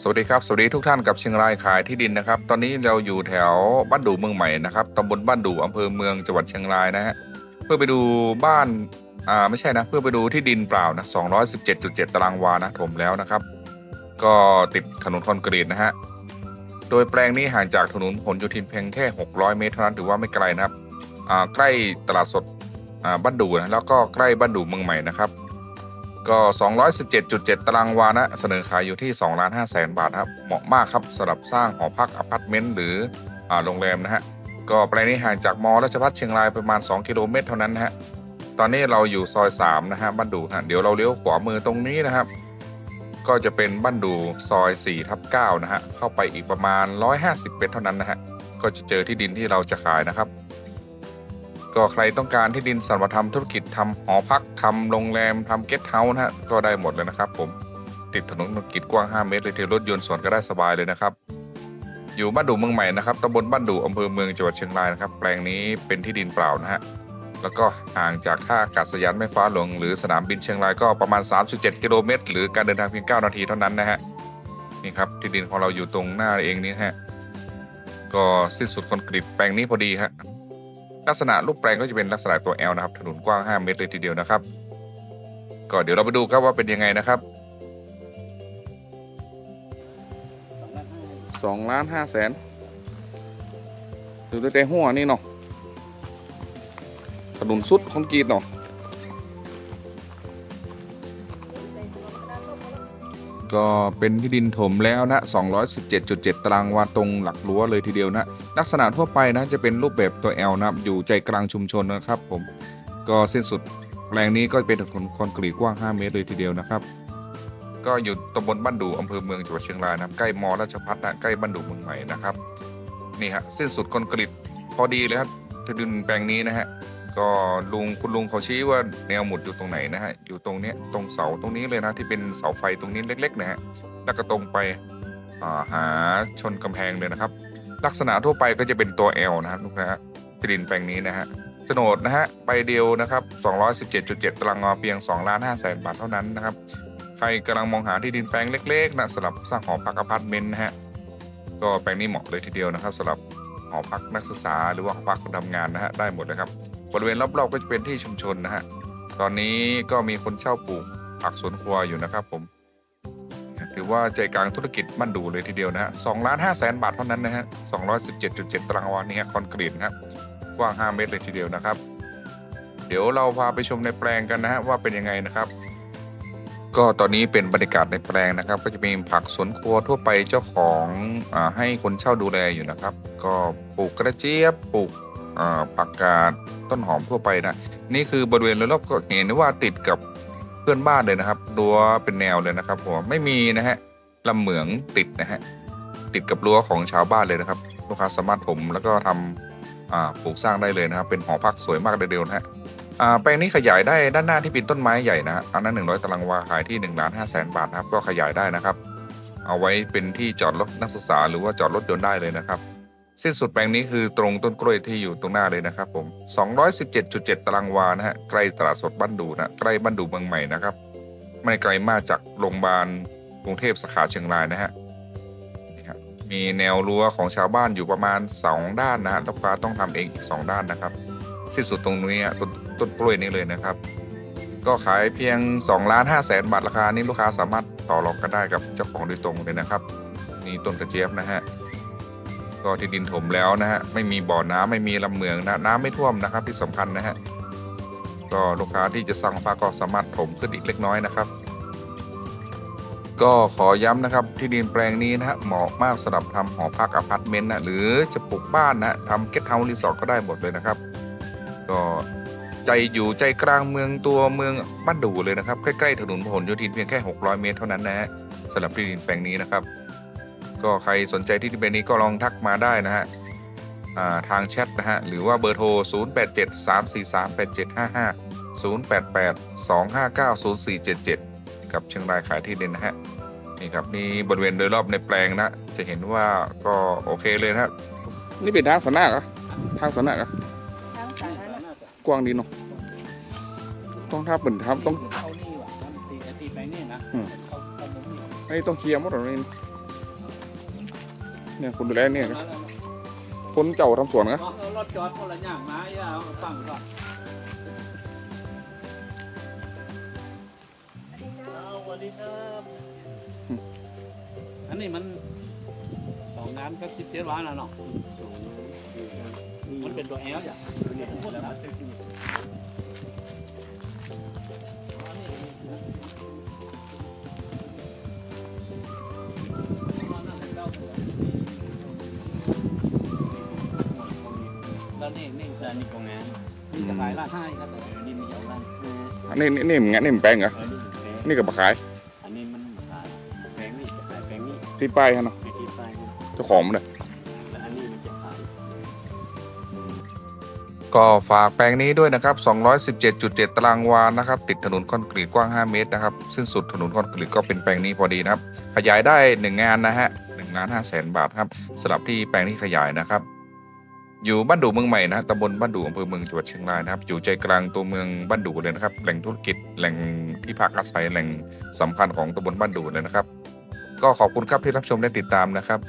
สวัสดีครับ สวัสดีทุกท่านกับเชียงรายขายที่ดินนะครับ ตอนนี้เราอยู่แถวบ้านดูเมืองใหม่นะครับตำบลบ้านดูอำเภอเมืองจังหวัดเชียงรายนะฮะเพื่อไปดูบ้านอ่าไม่ใช่นะ เพื่อไปดูที่ดินเปล่านะ217.7 ตารางวานะถมแล้วนะครับ ก็ติดถนนคอนกรีตนะฮะโดยแปลงนี้ห่างจากถนนผลโยธินเพียงแค่ 600 เมตรเท่านั้นถือว่าไม่ไกลนะครับอ่าใกล้ตลาดสดอ่าบ้านดูนะแล้วก็ใกล้บ้านดูเมืองใหม่นะครับ ก็ 217.7 ตารางวานะ เสนอขายอยู่ที่2ล้าน5แสนบาทครับเหมาะมากครับสำหรับสร้างหอพักอพาร์ตเมนต์หรืออโรงแรมนะฮะ ก็แปลงนี้ห่างจากมอราชพัฒเชียงรายประมาณ 2 กิโลเมตรเท่านั้นฮะตอนนี้เราอยู่ซอย 3 นะฮะบ้านดูฮะเดี๋ยวเราเลี้ยวขวามือตรงนี้นะครับ ก็จะเป็นบ้านดูซอย4ทับ9นะฮะเข้าไปอีกประมาณ 150เมตรเท่านั้นนะฮะก็จะเจอที่ดินที่เราจะขายนะครับ ก็ใครต้องการที่ดินสำหรับทำธุรกิจทำหอพักทำโรงแรมทำเกสต์เฮาส์นะฮะก็ได้หมดเลยนะครับผมติดถนนธุรกิจกว้าง 5 เมตรเลยทีรถยนต์สวนก็ได้สบายเลยนะครับ อยู่บ้านดูเมืองใหม่นะครับตำบลบ้านดูอำเภอเมืองจังหวัดเชียงรายนะครับ แปลงนี้เป็นที่ดินเปล่านะฮะแล้วก็ห่างจากท่าอากาศยานแม่ฟ้าหลวงหรือสนามบินเชียงรายก็ประมาณ 3.7 กิโลเมตร หรือการเดินทางเพียง 9 นาทีเท่านั้นนะฮะนี่ครับที่ดินของเราอยู่ตรงหน้าเองนี่ฮะก็สิ้นสุดคอนกรีตแปลงนี้พอดีฮะ ลักษณะรูปแปลงก็จะเป็นลักษณะตัว L นะครับ ถนนกว้าง 5 เมตรเลยทีเดียวนะครับ ก็เดี๋ยวเราไปดูครับว่าเป็นยังไงนะครับสองล้านห้าแสนดูแต่หัวนี่เนาะถนนสุดคอนกรีตเนาะ ก็เป็นที่ดินถมแล้วนะ 217.7 ตารางวาตรงหลักรั้วเลยทีเดียวนะ ลักษณะทั่วไปนะจะเป็นรูปแบบตัว L นะอยู่ใจกลางชุมชนนะครับผม ก็สิ้นสุดแปลงนี้ก็เป็นถนนคอนกรีตกว้าง 5 เมตรเลยทีเดียวนะครับ ก็อยู่ตำบลบ้านดูอำเภอเมืองจังหวัดเชียงรายนะใกล้มอราชพัฒนะใกล้บ้านดูเมืองใหม่นะครับ นี่ฮะสิ้นสุดคอนกรีตพอดีเลยครับที่ดินแปลงนี้นะฮะ ก็ลุงคุณลุงเขาชี้ว่าแนวหมุดอยู่ตรงไหนนะฮะ อยู่ตรงเนี้ยตรงเสาตรงนี้เลยนะที่เป็นเสาไฟตรงนี้เล็ก ๆ นะฮะแล้วก็ตรงไปาหาชนกำแพงเลยนะครับ ลักษณะทั่วไปก็จะเป็นตัว L นะครับลูกนะฮะที่ดินแปลงนี้นะฮะโฉนดนะฮะใบเดียวนะครับ 217.7 ตารางวาเพียง2ล้าน5แสนบาทเท่านั้นนะครับ ใครกำลังมองหาที่ดินแปลงเล็กๆนะสำหรับสร้างหอพักอพาร์ตเมนต์นะฮะก็แปลงนี้เหมาะเลยทีเดียวนะครับสำหรับหอพักนักศึกษาหรือว่าหอพักคนทำงานนะฮะได้หมดเลยครับ บริเวณรอบๆก็จะเป็นที่ชุมชนนะฮะ ตอนนี้ก็มีคนเช่าปลูกผักสวนครัวอยู่นะครับผม ถือว่าใจกลางธุรกิจมั่นดูเลยทีเดียวนะฮะสองล้านห้าแสนบาทเท่านั้นนะฮะสองร้อยสิบเจ็ดจุดเจ็ดตารางวานี่ฮะคอนกรีตนะครับกว้างห้าเมตรเลยทีเดียวนะครับ เดี๋ยวเราพาไปชมในแปลงกันนะฮะว่าเป็นยังไงนะครับ ก็ตอนนี้เป็นบรรยากาศในแปลงนะครับ ก็จะมีผักสวนครัวทั่วไปเจ้าของอให้คนเช่าดูแลอยู่นะครับ ก็ปลูกกระเจี๊ยบปลูก ผักกาดต้นหอมทั่วไปนะ นี่คือบริเวณรอบๆก็เห็นได้ว่าติดกับเพื่อนบ้านเลยนะครับรั้วเป็นแนวเลยนะครับผมไม่มีนะฮะลำเหมืองติดนะฮะติดกับรั้วของชาวบ้านเลยนะครับลูกค้าสามารถผมแล้วก็ทำอ่าปลูกสร้างได้เลยนะครับ เป็นหอพักสวยมากเลยเดียวนะฮะอ่าแปลงนี้ขยายได้ด้านหน้าที่เป็นต้นไม้ใหญ่นะฮะอันนั้น 100 ตารางวาขายที่1ล้าน5แสนบาทนะครับ ก็ขยายได้นะครับ เอาไว้เป็นที่จอดรถนักศึกษาหรือว่าจอดรถยนต์ได้เลยนะครับ สิ้นสุดแปลงนี้คือตรงต้นกล้วยที่อยู่ตรงหน้าเลยนะครับผม 217.7 ตารางวานะฮะใกล้ตลาดสดบ้านดูนะใกล้บ้านดูเมืองใหม่นะครับ ไม่ไกลมากจากโรงพยาบาลกรุงเทพสาขาเชียงรายนะฮะนี่ครับมีแนวรั้วของชาวบ้านอยู่ประมาณ 2 ด้านนะฮะลูกค้าต้องทำเองอีก 2 ด้านนะครับ สิ้นสุดตรงนี้อะต้นต้นกล้วยนี้เลยนะครับ ก็ขายเพียง2ล้าน5แสนบาทราคานี้ลูกค้าสามารถต่อรองกันได้กับเจ้าของโดยตรงเลยนะครับนี่ต้นกระเจี๊ยบนะฮะ ก็ที่ดินถมแล้วนะฮะไม่มีบ่อน้ำไม่มีลำเหมืองนะน้ำไม่ท่วมนะครับที่สำคัญนะฮะก็ลูกค้าที่จะสั่งพักก็สามารถถมขึ้นอีกเล็กน้อยนะครับ ก็ขอย้ำนะครับที่ดินแปลงนี้นะฮะเหมาะมากสำหรับทำหอพักอพาร์ตเมนต์นะหรือจะปลูกบ้านนะทำเกสต์เฮาส์รีสอร์ทก็ได้หมดเลยนะครับ ก็ใจอยู่ใจกลางเมืองตัวเมืองบ้านดูเลยนะครับ ใกล้ๆถนนพหลโยธินเพียงแค่ 600 เมตรเท่านั้นนะฮะสำหรับที่ดินแปลงนี้นะครับ ก็ใครสนใจที่ดินแปลงนี้ก็ลองทักมาได้นะฮะอ่าทางแชทนะฮะหรือว่าเบอร์โทร 0873438755 0882590477 กับเชียงรายขายที่ดินนะฮะนี่ครับนี่บริเวณโดยรอบในแปลงนะ จะเห็นว่าก็โอเคเลยนะครับ นี่เป็นทางสนามเหรอทางสนามเหรอทางสาธารณะกว้างดีเนาะต้องทับเหมือนทับต้องเขานี่ว่ะน้ำตีไอ้ตีไปนี่นะอืมเขาเขาผมนี่ไอ้ต้องเคลียร์หมดเลย เนี่ยคนดูแลเนี่ยคนเจ้าทำสวนนะรถจอดคนละอย่างมาอย่าเอาฟังก่อนสวัสดีครับ อันนี้มันสองงานก็สิบเจ็ดวันแล้วเนาะมันเป็นตัวแอลอย่าง แล้วนี่นี่แล้วนี่ก็งานนี่จะขายร้านให้ครับนี่มีเอาร้านอันนี้นี่นี่มันงั้นนี่มันแป้งเหรอเออนี่แพงนี่กับปลาขายอันนี้มันขายแพงนี่จะขายแพงนี่ที่ป้ายฮะเนาะไปที่ป้ายนี่เจ้าของมันเลยแล้วอันนี้มันจะขาย ก็ฝากแปลงนี้ด้วยนะครับ 217.7 ตารางวานะครับ ติดถนนคอนกรีตกว้าง 5 เมตรนะครับ สิ้นสุดถนนคอนกรีตก็เป็นแปลงนี้พอดีนะครับ ขยายได้ 1 งานนะฮะ1ล้าน5แสนบาทครับสำหรับที่แปลงที่ขยายนะครับ อยู่บ้านดูเมืองใหม่นะตำบลบ้านดูอำเภอเมืองจังหวัดเชียงรายนะครับ อยู่ใจกลางตัวเมืองบ้านดูเลยนะครับ แหล่งธุรกิจแหล่งที่พักอาศัยแหล่งสำคัญของตำบลบ้านดูเลยนะครับ ก็ขอบคุณครับที่รับชมและติดตามนะครับ